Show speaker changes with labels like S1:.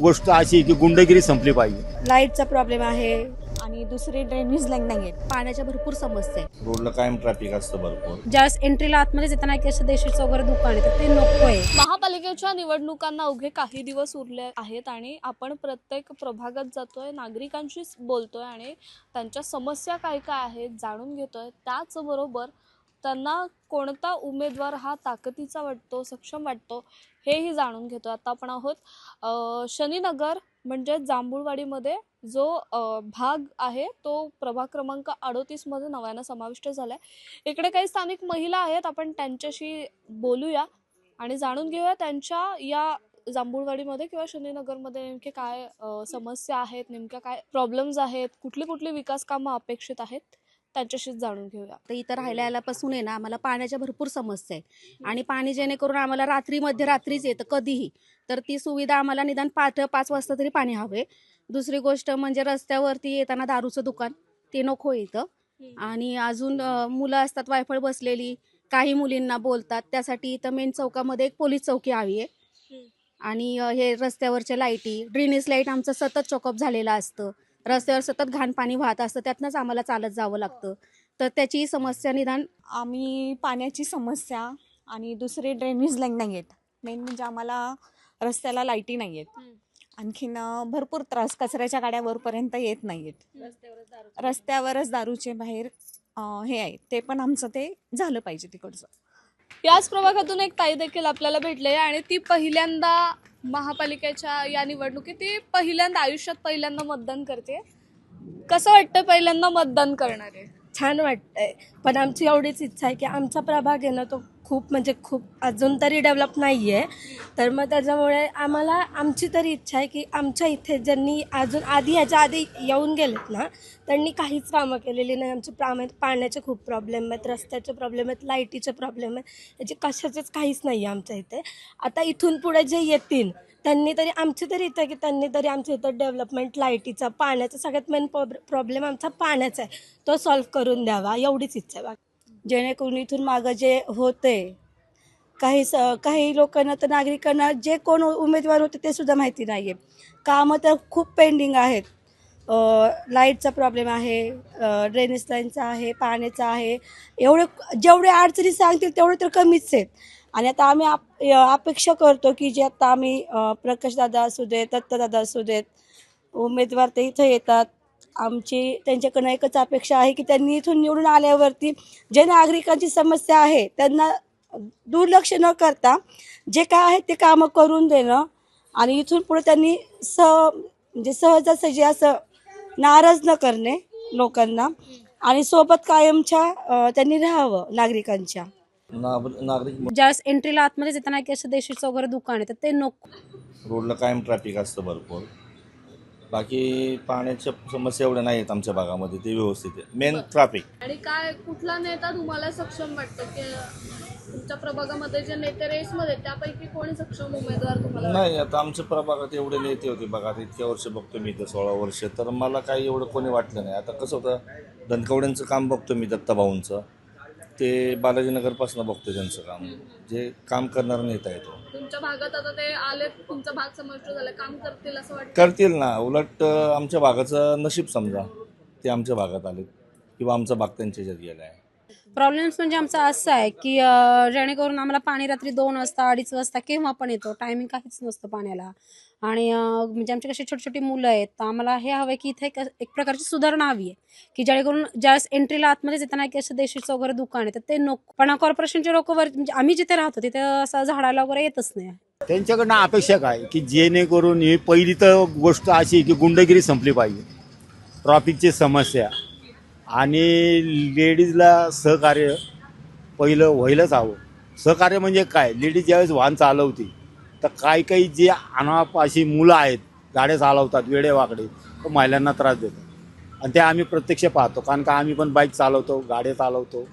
S1: गोष्ट अशी आहे की गुंडगिरी संपली पाहिजे.
S2: लाईटचा प्रॉब्लेम आहे आणि दुसरी ड्रेनेज लाईन नाही पाण्याच्या भरपूर समस्या आहेत.
S3: रोडला कायम ट्रॅफिक असतं भरपूर.
S4: ज्यावेळेस एंट्रीला आतमध्ये येताना की असं देशीचं वगैरे दुकान आहे तर ते नको आहे
S5: महापालिकेच्या निवडणुकांना अवघे काही दिवस उरले आहेत आणि आपण प्रत्येक प्रभागात जातोय नागरिकांशी बोलतोय आणि त्यांच्या समस्या काय काय आहेत जाणून घेतोय. त्याचबरोबर त्यांना कोणता उमेदवार हा ताकदीचा वाटतो सक्षम वाटतो हेही जाणून घेतो आता आपण आहोत शनीनगर म्हणजे जांभूळवाडीमध्ये जो भाग आहे तो प्रभाग क्रमांक अडोतीसमध्ये नव्यानं समाविष्ट झाला आहे इकडे काही स्थानिक महिला आहेत आपण त्यांच्याशी बोलूया आणि जाणून घेऊया त्यांच्या या जांभूळवाडीमध्ये किंवा शनीनगरमध्ये नेमके काय समस्या आहेत नेमक्या काय प्रॉब्लेम्स आहेत कुठली कुठली विकास कामं अपेक्षित आहेत? त्यांच्याशीच जाणून घेऊया.
S2: तर इथं राहायला आल्यापासून आहे ना आम्हाला पाण्याच्या भरपूर समस्या आहे. आणि पाणी जेणेकरून आम्हाला रात्री मध्यरात्रीच येतं कधीही. तर ती सुविधा आम्हाला निदान पाठ पाच वाजता तरी पाणी हवे. दुसरी गोष्ट म्हणजे रस्त्यावरती येताना दारूचं दुकान ते नको इथं. आणि अजून अ, मुलं असतात वायफळ बसलेली काही मुलींना बोलतात. त्यासाठी इथं मेन चौकामध्ये एक पोलीस चौकी हवी आहे. आणि अ, हे रस्त्यावरच्या लाईटी ड्रेनेज लाइट आमचं सतत चॉकअप झालेलं असतं. रस्त्यावर सतत घाण पाणी वाहत असतं त्यातनंच आम्हाला चालत जावं लागतं. तर त्याची समस्या निदान
S6: आम्ही पाण्याची समस्या आणि दुसरे ड्रेनेज लाईन नाही आहेत मेन म्हणजे आम्हाला रस्त्याला लाईटी नाही आहेत आणखीन भरपूर त्रास कचऱ्याच्या गाड्या वरपर्यंत येत नाही आहेत रस्त्यावरच दारूचे बाहेर हे आहे. ते पण आमचं ते झालं पाहिजे तिकडचं.
S5: याच प्रभागातून एक ताई देखील आपल्याला भेटले आणि ती पहिल्यांदा महापालिकेच्या या निवडणुकीत ती पहिल्यांदा आयुष्यात पहिल्यांदा मतदान करते. कसं वाटतं पहिल्यांदा मतदान करणार? आहे
S7: छान वाटतंय. पण आमची एवढीच इच्छा आहे की आमचा प्रभाग आहे ना तो खूप म्हणजे खूप अजून तरी डेव्हलप नाही आहे तर मग त्याच्यामुळे आम्हाला आमची तरी इच्छा आहे की आमच्या इथे ज्यांनी अजून आधी ह्याच्या आधी येऊन गेलेत ना त्यांनी काहीच कामं केलेली नाही. आमचे प्राम पाण्याचे खूप प्रॉब्लेम आहेत रस्त्याचे प्रॉब्लेम आहेत लाईटीचे प्रॉब्लेम आहेत. याचे कशाचेच काहीच नाही आहे आमच्या इथे. आता इथून पुढे जे येतील त्यांनी तरी आमची तरी इथं की त्यांनी तरी आमच्या इथं डेव्हलपमेंट लाईटीचा पाण्याचा सगळ्यात मेन प्रॉब्लेम आमचा पाण्याचा आहे. तो सॉल्व्ह करून द्यावा एवढीच इच्छा आहे बाकी.
S2: जेणेकरून इथून मागं जे होते काही स काही लोकांना तर नागरिकांना जे कोण उमेदवार होते ते सुद्धा माहिती नाही आहे कामं तर खूप पेंडिंग आहेत. लाईटचा प्रॉब्लेम आहे ड्रेनेज लाईनचा आहे पाण्याचा आहे. एवढे जेवढे अडचणी सांगतील तेवढे तर कमीच आहेत. आणि आता आम्ही आप अपेक्षा करतो की जे आता आम्ही प्रकाशदादा असू देत दत्तदादा असू देत उमेदवार ते इथं येतात. आमची त्यांच्याकडनं एकच अपेक्षा आहे की त्यांनी इथून निवडून आल्यावरती जे नागरिकांची समस्या आहे त्यांना दुर्लक्ष न करता जे काय आहे ते कामं करून देणं आणि इथून पुढे त्यांनी स म्हणजे सहजासहजी असं नाराज न करणे लोकांना आणि सोबत कायमच्या त्यांनी राहावं नागरिकांच्या.
S3: नाग- नागरिक
S4: ज्यावेळेस एंट्रीला आतमध्ये येताना की असं देशीचं वगैरे दुकान आहे तर ते नको.
S3: रोडला कायम ट्रॅफिक असतं भरपूर. बाकी पाण्याच्या समस्या एवढ्या नाही आहेत आमच्या भागामध्ये ते व्यवस्थित आहे. मेन ट्रॅफिक
S5: आणि काय कुठला नेता तुम्हाला सक्षम वाटतो? की तुमच्या प्रभागामध्ये जे नेते रेसमध्ये त्यापैकी कोणी सक्षम उमेदवार तुम्हाला
S3: नाही आता आमच्या प्रभागात एवढे नेते होते बघा आता इतक्या वर्ष बघतो मी इथं सोळा वर्ष तर मला काही एवढं कोणी वाटलं नाही. आता कसं होतं धनकवड्यांचं काम बघतो मी दत्ताभाऊंचं ते बालाजीनगरपासून बघतो त्यांचं काम. जे काम करणार नेता येतो
S5: तुमच्या भागात आता ते आले तुमचा भाग समाविष्ट झाला काम करतील असं वाटतं?
S3: करतील ना. उलट आमच्या भागाचं नशीब समजा. ते आमच्या भागात आले किंवा आमचा भाग त्यांच्या ह्याच्यात गेला आहे
S4: प्रॉब्लेम्स म्हणजे आमचा असा आहे की जेणेकरून आम्हाला पाणी रात्री दोन वाजता अडीच वाजता केव्हा पण येतो. टायमिंग काहीच नसतं पाण्याला. आणि म्हणजे आमची कशी छोटी छोटी मुलं आहेत. तर आम्हाला हे हवं आहे की इथे एक प्रकारची सुधारणा हवी आहे. की जेणेकरून ज्यावेळेस एंट्रीला आतमध्ये येताना की असं देशीचं वगैरे दुकान आहे तर ते नको. पण कॉर्पोरेशनचे लोक वर म्हणजे आम्ही जिथे राहतो तिथे असं झाडाला वगैरे येतच नाही.
S1: त्यांच्याकडनं अपेक्षा काय? की जेणेकरून ही पहिली तर गोष्ट अशी की गुंडगिरी संपली पाहिजे. ट्रॉफिकची समस्या. आणि लेडीजला सहकार्य पहिलं व्हायलाच हवं. सहकार्य म्हणजे काय? लेडीज ज्यावेळेस वाहन चालवते तर काही काही जे अनापाशी मुलं आहेत गाड्या चालवतात वेडेवाकडे तर महिलांना त्रास देतात. आणि ते आम्ही प्रत्यक्ष पाहतो कारण का आम्ही पण बाईक चालवतो गाड्या चालवतो.